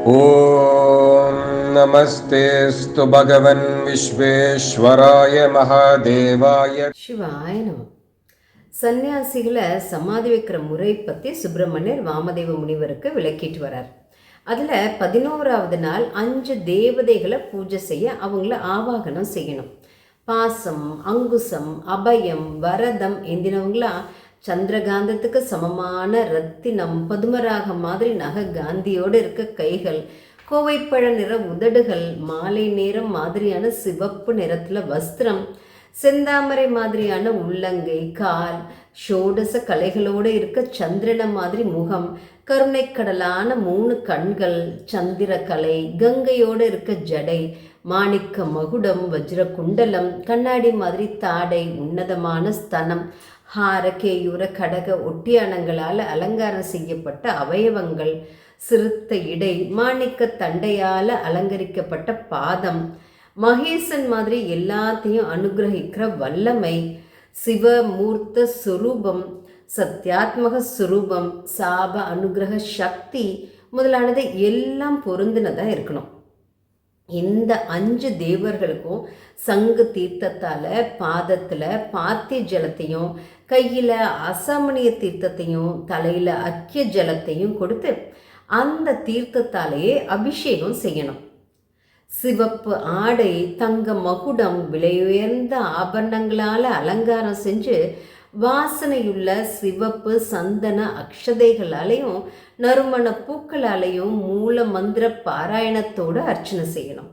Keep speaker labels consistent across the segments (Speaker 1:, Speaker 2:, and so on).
Speaker 1: ॐ नमस्तेऽस्तु भगवन् विश्वेश्वराय महादेवाय
Speaker 2: சிவாய நம சன்னியாசிகளை சமாதி வைக்கிற முறை பற்றி சுப்பிரமணியர் வாமதேவ முனிவருக்கு விளக்கிட்டு வரார் அதில் பதினோராவது நாள் அஞ்சு தேவதைகளை பூஜை செய்ய அவங்கள ஆவாகனம் செய்யணும் பாசம் அங்குசம் அபயம் வரதம் எந்தினவங்களாம் சந்திரகாந்தத்துக்கு சமமான ரத்தினம் பதுமராக மாதிரி நகை காந்தியோடு இருக்க கைகள் கோவைப்பழ நிற உதடுகள் மாலை நேரம் மாதிரியான சிவப்பு நிறத்தில் வஸ்திரம் செந்தாமரை மாதிரியான உள்ளங்கை கால் ஷோடச கலைகளோடு இருக்க சந்திரன மாதிரி முகம் கருணைக்கடலான மூணு கண்கள் சந்திரக்கலை கங்கையோடு இருக்க ஜடை மாணிக்க மகுடம் வஜ்ர குண்டலம் கண்ணாடி மாதிரி தாடை உன்னதமான ஸ்தனம் ஹார கேயூர கடக ஒட்டியானங்களால் அலங்காரம் செய்யப்பட்ட அவயவங்கள் சிறுத்த இடை மாணிக்க தண்டையால் அலங்கரிக்கப்பட்ட பாதம் மகேசன் மாதிரி எல்லாத்தையும் அனுகிரகிக்கிற வல்லமை சிவமூர்த்த சுரூபம் சத்யாத்மக சுரூபம் சாப அனுகிரக சக்தி முதலானது எல்லாம் பொருந்தினதாக இருக்கணும். இந்த அஞ்சு தேவர்களுக்கும் சங்கு தீர்த்தத்தால் பாதத்தில் பாத்திய ஜலத்தையும் கையில் அசாமணிய தீர்த்தத்தையும் தலையில் அக்கிய ஜலத்தையும் கொடுத்து அந்த தீர்த்தத்தாலேயே அபிஷேகம் செய்யணும். சிவப்பு ஆடை தங்க மகுடம் விலையுயர்ந்த ஆபரணங்களால் அலங்காரம் செஞ்சு வாசனையுள்ள சிவப்பு சந்தன அக்ஷதைகளாலையும் நறுமண பூக்களாலையும் மூல மந்திர பாராயணத்தோடு அர்ச்சனை செய்யணும்.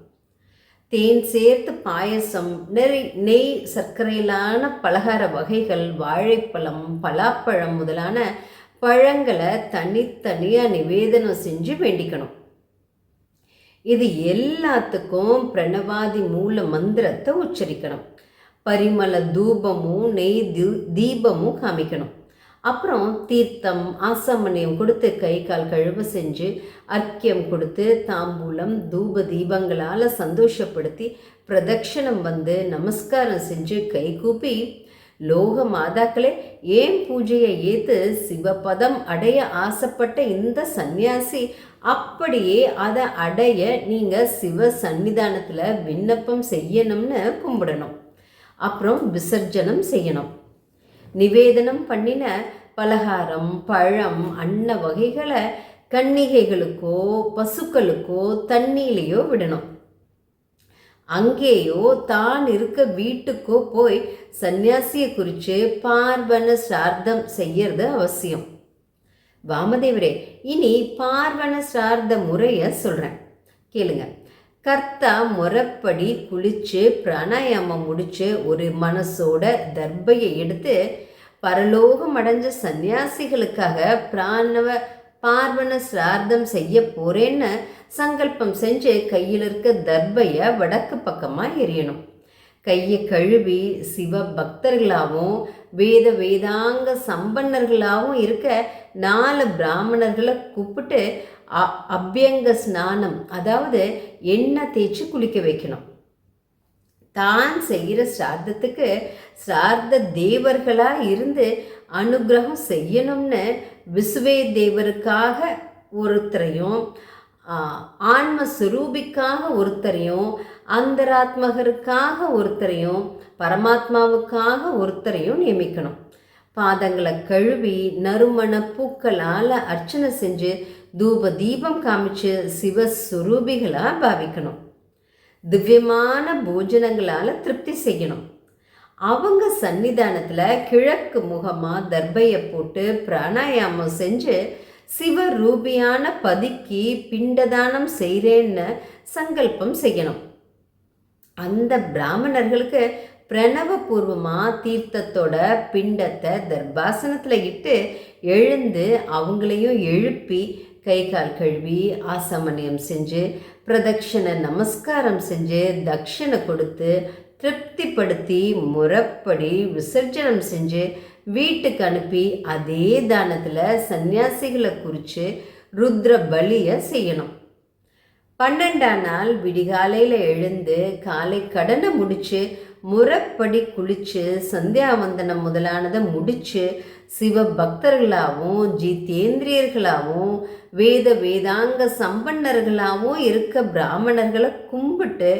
Speaker 2: தேன் சேர்த்து பாயசம் நெறி நெய் சர்க்கரையிலான பலகார வகைகள் வாழைப்பழம் பலாப்பழம் முதலான பழங்களை தனித்தனியாக நிவேதனம் செஞ்சு வேண்டிக்கணும். இது எல்லாத்துக்கும் பிரணவாதி மூல மந்திரத்தை உச்சரிக்கணும். பரிமள தூபமும் நெய் தீபமும் காமிக்கணும். அப்புறம் தீர்த்தம் ஆசமணியம் கொடுத்து கை கால் கழுவ செஞ்சு அர்க்கியம் கொடுத்து தாம்பூலம் தூப தீபங்களால் சந்தோஷப்படுத்தி பிரதட்சணம் வந்து நமஸ்காரம் செஞ்சு கை கூப்பி லோக மாதாக்களே ஏன் பூஜையை ஏற்று சிவபதம் அடைய ஆசைப்பட்ட இந்த சந்நியாசி? அப்படியே அதை அடைய நீங்கள் சிவ சன்னிதானத்தில் விண்ணப்பம் செய்யணும்னு கும்பிடணும். அப்புறம் விசர்ஜனம் செய்யணும். நிவேதனம் பண்ணின பலகாரம் பழம் அன்ன வகைகளை கன்னிகைகளுக்கோ பசுக்களுக்கோ தண்ணியிலையோ விடணும். அங்கேயோ தான் இருக்க வீட்டுக்கோ போய் சன்னியாசியை குறித்து பார்வன சார்த்தம் செய்யறது அவசியம். வாமதேவரே இனி பார்வன சார்ந்த முறையை சொல்கிறேன் கேளுங்க. கர்த்தா முறப்படி குளிச்சு பிராணாயாமம் முடிச்சு ஒரு மனசோட தர்பையை எடுத்து பரலோகம் அடைஞ்ச சன்னியாசிகளுக்காக பிராணவ பார்வன சிரார்த்தம் செய்ய போறேன்னு சங்கல்பம் செஞ்சு கையில் இருக்க தர்பையை வடக்கு பக்கமாக எரியணும். கையை கழுவி சிவ பக்தர்களாகவும் வேத வேதாங்க சம்பன்னர்களாகவும் இருக்க நாலு பிராமணர்களை கூப்பிட்டு அபியங்க ஸ்நானம் அதாவது எண்ணெய் தேய்ச்சி குளிக்க வைக்கணும். தான் செய்கிற சிரார்த்தத்துக்கு சிரார்த்த தேவர்களாக இருந்து அனுகிரகம் செய்யணும்னு விசுவே தேவருக்காக ஒருத்தரையும் ஆன்மஸ்வரூபிக்காக ஒருத்தரையும் அந்தராத்மகருக்காக ஒருத்தரையும் பரமாத்மாவுக்காக ஒருத்தரையும் நியமிக்கணும். பாதங்களை கழுவி நறுமண பூக்களால் அர்ச்சனை செஞ்சு தூப தீபம் காமிச்சு சிவஸ்வரூபிகளாக பாவிக்கணும். திவ்யமான போஜனங்களால் திருப்தி செய்யணும். அவங்க சன்னிதானத்தில் கிழக்கு முகமாக தர்பையை போட்டு பிராணாயாமம் செஞ்சு சிவரூபியான பதிக்கு பிண்டதானம் செய்கிறேன்னு சங்கல்பம் செய்யணும். அந்த பிராமணர்களுக்கு பிரணவபூர்வமாக தீர்த்தத்தோட பிண்டத்தை தர்பாசனத்தில் இட்டு எழுந்து அவங்களையும் எழுப்பி கை கால் கழுவி ஆசமனியம் செஞ்சு பிரதட்சண நமஸ்காரம் செஞ்சு தட்சிணை கொடுத்து திருப்திப்படுத்தி முறப்படி விசர்ஜனம் செஞ்சு வீட்டுக்கு அனுப்பி அதே தானத்தில் சன்னியாசிகளை குறித்து ருத்ர பலியை செய்யணும். பன்னெண்டாம் நாள் விடிகாலையில் எழுந்து காலை கடனை முடித்து முறைப்படி குளிச்சு சந்தியாவந்தனம் முதலானதை முடிச்சு சிவ பக்தர்களாகவும் ஜிதேந்திரியர்களாகவும் வேத வேதாங்க சம்பன்னர்களாகவும் இருக்க பிராமணர்களை கும்பிட்டு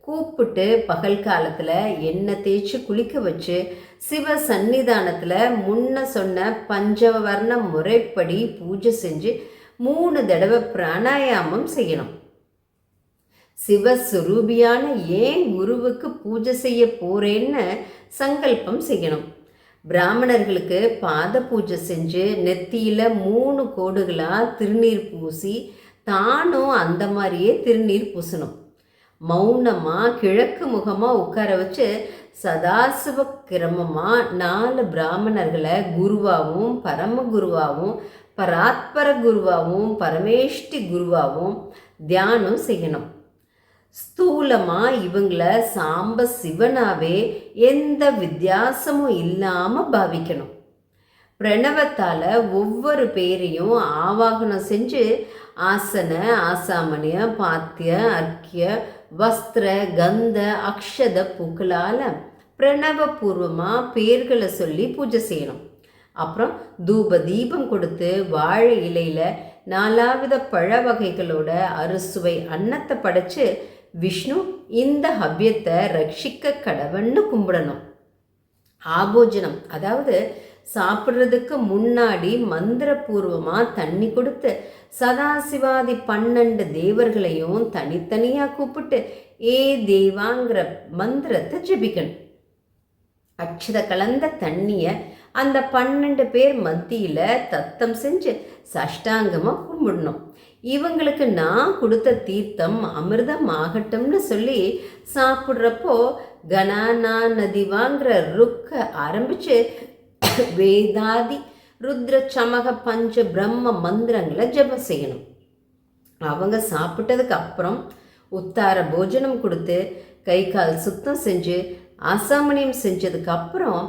Speaker 2: கூப்பிட்டு பகல் காலத்தில் எண்ணெய் தேய்ச்சி குளிக்க வச்சு சிவ சந்நிதானத்தில் முன்ன சொன்ன பஞ்சவர்ண முறைப்படி பூஜை செஞ்சு மூணு தடவை பிராணாயாமம் செய்யணும். சிவஸ்வரூபியான ஏன் குருவுக்கு பூஜை செய்ய போறேன்னு சங்கல்பம் செய்யணும். பிராமணர்களுக்கு பாத பூஜை செஞ்சு நெத்தியில மூணு கோடுகளா திருநீர் பூசி தானும் அந்த மாதிரியே திருநீர் பூசணும். மௌனமா கிழக்கு முகமா உட்கார வச்சு சதாசிவ கிரமமா நாலு பிராமணர்களை குருவாவும் பரம குருவாகவும் பராத்பர குருவாவும் பரமேஷ்டி குருவாகவும் தியானம் செய்யணும். ஸ்தூலமா இவங்கள சாம்ப சிவனாவே எந்த வித்தியாசமும் இல்லாம பாவிக்கணும். பிரணவத்தால ஒவ்வொரு பேரையும் ஆவாகனம் செஞ்சு ஆசன ஆசாமனிய பாத்திய அர்க்கிய வஸ்திர கந்த அக்ஷத பூக்களால பிரணவபூர்வமாக பேர்களை சொல்லி பூஜை செய்யணும். அப்புறம் தூப தீபம் கொடுத்து வாழை இலையில நாலாவித பழ வகைகளோட அறுசுவை அன்னத்தை படைச்சு விஷ்ணு இந்த ஹவ்யத்தை ரட்சிக்க கடவன்னு கும்பிடணும். ஆபோஜனம் அதாவது சாப்பிட்றதுக்கு முன்னாடி மந்திரபூர்வமாக தண்ணி கொடுத்து சதாசிவாதி பன்னெண்டு தேவர்களையும் தனித்தனியாக கூப்பிட்டு ஏ தேவாங்கிற மந்திரத்தை ஜபிக்கணும். அக்ஷத கலந்த தண்ணியை அந்த பன்னெண்டு பேர் மத்தியில் தத்தம் செஞ்சு சஷ்டாங்கமாக கும்பிடணும். இவங்களுக்கு நான் கொடுத்த தீர்த்தம் அமிர்தம் ஆகட்டும்னு சொல்லி சாப்பிட்றப்போ கனானா நதிவாங்கிற ருக்க ஆரம்பிச்சு வேதாதி ருத்ர சமக பஞ்ச பிரம்ம மந்திரங்களை ஜெபம் செய்யணும். அவங்க சாப்பிட்டதுக்கு அப்புறம் உத்தார போஜனம் கொடுத்து கை கால் சுத்தம் செஞ்சு ஆசாமணியம் செஞ்சதுக்கு அப்புறம்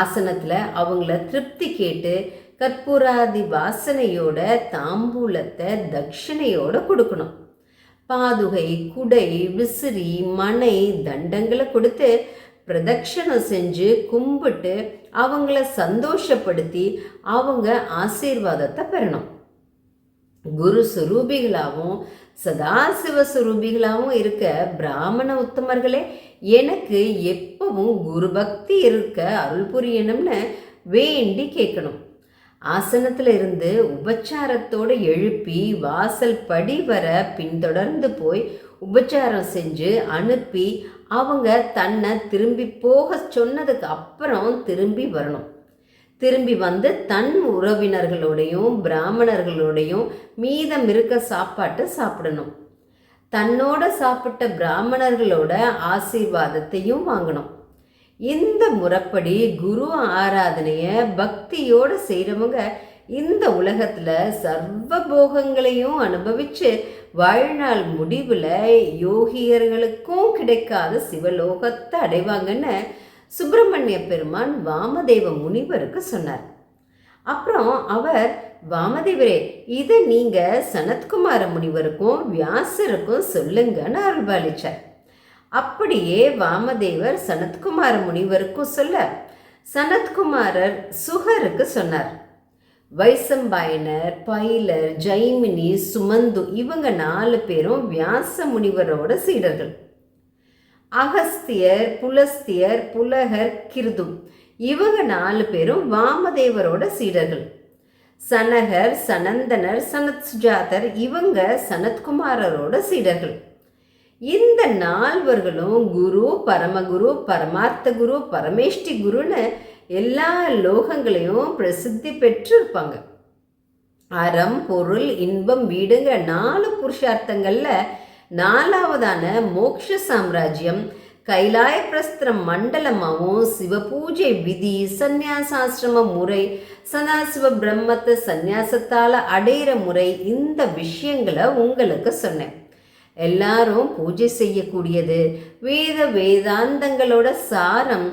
Speaker 2: ஆசனத்தில் அவங்கள திருப்தி கேட்டு கற்பூராதி வாசனையோட தாம்பூலத்தை தட்சிணையோட கொடுக்கணும். பாதுகை குடை விசிறி மனை தண்டங்களை கொடுத்து பிரதட்சணம் செஞ்சு கும்பிட்டு அவங்கள சந்தோஷப்படுத்தி அவங்க ஆசீர்வாதத்தை பெறணும். குரு சுரூபிகளாகவும் சதாசிவ சுரூபிகளாகவும் இருக்க பிராமண உத்தமர்களே எனக்கு எப்பவும் குரு பக்தி இருக்க அருள் புரியணும்னு வேண்டி கேட்கணும். ஆசனத்தில் இருந்து உபச்சாரத்தோடு எழுப்பி வாசல் படி வர பின்தொடர்ந்து போய் உபச்சாரம் செஞ்சு அனுப்பி அவங்க தன்னை திரும்பி போக சொன்னதுக்கு அப்புறம் திரும்பி வரணும். திரும்பி வந்து தன் உறவினர்களோடையும் பிராமணர்களோடையும் மீதம் இருக்க சாப்பாட்டை சாப்பிடணும். தன்னோட சாப்பிட்ட பிராமணர்களோட ஆசீர்வாதத்தையும் வாங்கணும். இந்த முறைப்படி குரு ஆராதனையை பக்தியோடு செய்கிறவங்க இந்த உலகத்தில் சர்வ போகங்களையும் அனுபவித்து வாழ்நாள் முடிவில் யோகியர்களுக்கும் கிடைக்காத சிவலோகத்தை அடைவாங்கன்னு சுப்பிரமணிய பெருமான் வாமதேவ முனிவருக்கு சொன்னார். அப்புறம் அவர் வாமதேவரே இதை நீங்கள் சனத்குமார முனிவருக்கும் வியாசருக்கும் சொல்லுங்கன்னு அருள்பாலிச்சார். அப்படியே வாமதேவர் சனத்குமார முனிவருக்கும் சொல்ல சனத்குமாரர் சுகருக்கு சொன்னார். வைசம்பாயனர் பைலர் ஜைமினி சுமந்து இவங்க நாலு பேரும் வியாச முனிவரோட சீடர்கள். அகஸ்தியர் புலஸ்தியர் புலகர் கிருதும் இவங்க நாலு பேரும் வாமதேவரோட சீடர்கள். சனகர் சனந்தனர் சனத் சுஜாதர் இவங்க சனத்குமாரரோட சீடர்கள். இந்த நால்வர்களும் குரு பரமகுரு பரமார்த்த குரு பரமேஷ்டி குருன்னு எல்லா லோகங்களையும் பிரசித்தி பெற்று இருப்பாங்க அறம் பொருள் இன்பம் வீடுங்கிற நாலு புருஷார்த்தங்களில் நாலாவதான மோக்ஷ சாம்ராஜ்யம் கைலாய பிரஸ்திரம் மண்டலமாகவும் சிவபூஜை விதி சந்நியாசாசிரம முறை சதாசிவ பிரம்மத்தை சந்நியாசத்தால் அடையிற முறை இந்த விஷயங்களை உங்களுக்கு சொன்னேன். எல்லாரும் பூஜை செய்யக்கூடியது. வேத வேதாந்தங்களோட சாரம்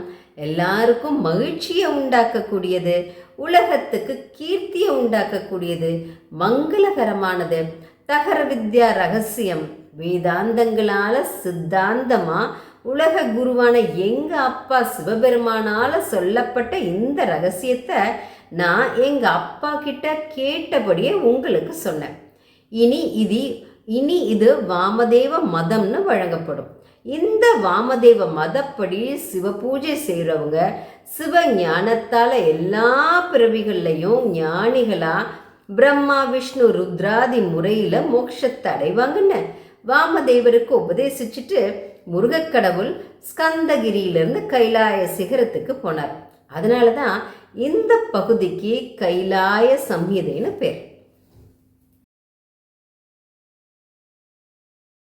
Speaker 2: எல்லாருக்கும் மகிழ்ச்சியை உண்டாக்கக்கூடியது. உலகத்துக்கு கீர்த்தியை உண்டாக்கக்கூடியது. மங்களகரமானது. தகர வித்யா ரகசியம். வேதாந்தங்களால சித்தாந்தமா உலக குருவான எங்க அப்பா சிவபெருமானால சொல்லப்பட்ட இந்த ரகசியத்தை நான் எங்க அப்பா கிட்ட கேட்டபடியே உங்களுக்கு சொன்னேன். இனி இது இனி இது வாமதேவ மதம்னு வழங்கப்படும். இந்த வாமதேவ மதப்படி சிவ பூஜை செய்கிறவங்க சிவ ஞானத்தால் எல்லா பிறவிகள்லையும் ஞானிகளாக பிரம்மா விஷ்ணு ருத்ராதி முறையில் மோட்சத்தை அடைவாங்கன்னு வாமதேவருக்கு உபதேசிச்சுட்டு முருகக்கடவுள் ஸ்கந்தகிரியிலிருந்து கைலாய சிகரத்துக்கு போனார். அதனால தான் இந்த பகுதிக்கு கைலாய சம்ஹிதைன்னு பேர்.